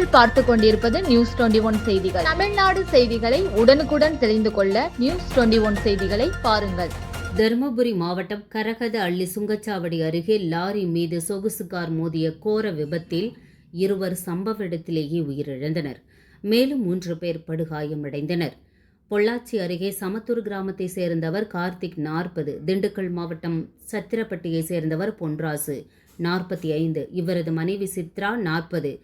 நீங்கள் பார்த்து கொண்டிருப்பது நியூஸ் டுவெண்டி ஒன் செய்திகள். தமிழ்நாடு செய்திகளை உடனுக்குடன் தெரிந்து கொள்ள நியூஸ் டுவெண்டி ஒன் செய்திகளை பாருங்கள். தருமபுரி மாவட்டம் கரகத அள்ளி சுங்கச்சாவடி அருகே லாரி மீது சொகுசு கார் மோதிய கோர விபத்தில் இருவர் சம்பவ இடத்திலேயே உயிரிழந்தனர். மேலும் மூன்று பேர் படுகாயமடைந்தனர். பொள்ளாச்சி அருகே சமத்தூர் கிராமத்தை சேர்ந்தவர் கார்த்திக் நாற்பது திண்டுக்கல் மாவட்டம் சத்திரப்பட்டியை சேர்ந்தவர் பொன்ராசு நாற்பத்தி ஐந்து இவரது மனைவி சித்ரா நாற்பது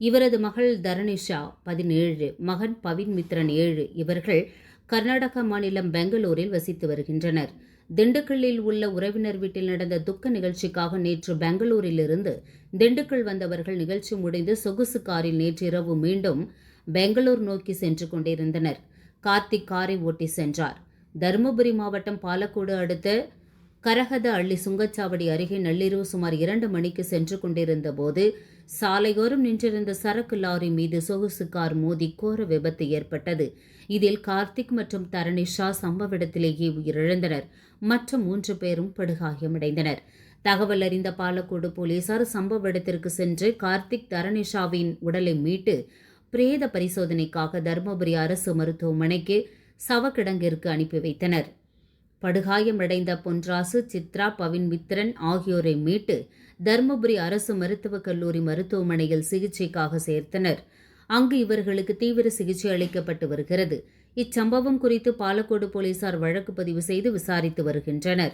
இவரது மகள் தரணிஷா பதினேழு மகன் பவின் மித்ரன் ஏழு இவர்கள் கர்நாடக மாநிலம் பெங்களூரில் வசித்து வருகின்றனர். திண்டுக்கல்லில் உள்ள உறவினர் வீட்டில் நடந்த துக்க நிகழ்ச்சிக்காக நேற்று பெங்களூரிலிருந்து திண்டுக்கல் வந்தவர்கள் நிகழ்ச்சி முடிந்து சொகுசு காரில் நேற்றிரவு மீண்டும் பெங்களூர் நோக்கி சென்று கொண்டிருந்தனர். கார்த்திக் காரை ஓட்டி சென்றார். தருமபுரி மாவட்டம் பாலக்கோடு அடுத்த கரகத அள்ளி சுங்கச்சாவடி அருகே நள்ளிரவு சுமார் இரண்டு மணிக்கு சென்று கொண்டிருந்த போது சாலையோரம் நின்றிருந்த சரக்கு லாரி மீது சொகுசு கார் மோதி கோர விபத்து ஏற்பட்டது. இதில் கார்த்திக் மற்றும் தரணிஷா சம்பவ இடத்திலேயே உயிரிழந்தனர். மற்ற மூன்று பேரும் படுகாயமடைந்தனர். தகவல் அறிந்த பாலக்கோடு போலீசார் சம்பவ இடத்திற்கு சென்று கார்த்திக் தரணிஷாவின் உடலை மீட்டு பிரேத பரிசோதனைக்காக தருமபுரி அரசு மருத்துவமனைக்கு சவக்கிடங்கிற்கு அனுப்பி வைத்தனர். படுகாயமடைந்த பொன்ராசு சித்ரா பவின் மித்ரன் ஆகியோரை மீட்டு தருமபுரி அரசு மருத்துவக் கல்லூரி மருத்துவமனையில் சிகிச்சைக்காக சேர்த்தனர். அங்கு இவர்களுக்கு தீவிர சிகிச்சை அளிக்கப்பட்டு வருகிறது. இச்சம்பவம் குறித்து பாலக்கோடு போலீசார் வழக்கு பதிவு செய்து விசாரித்து வருகின்றனர்.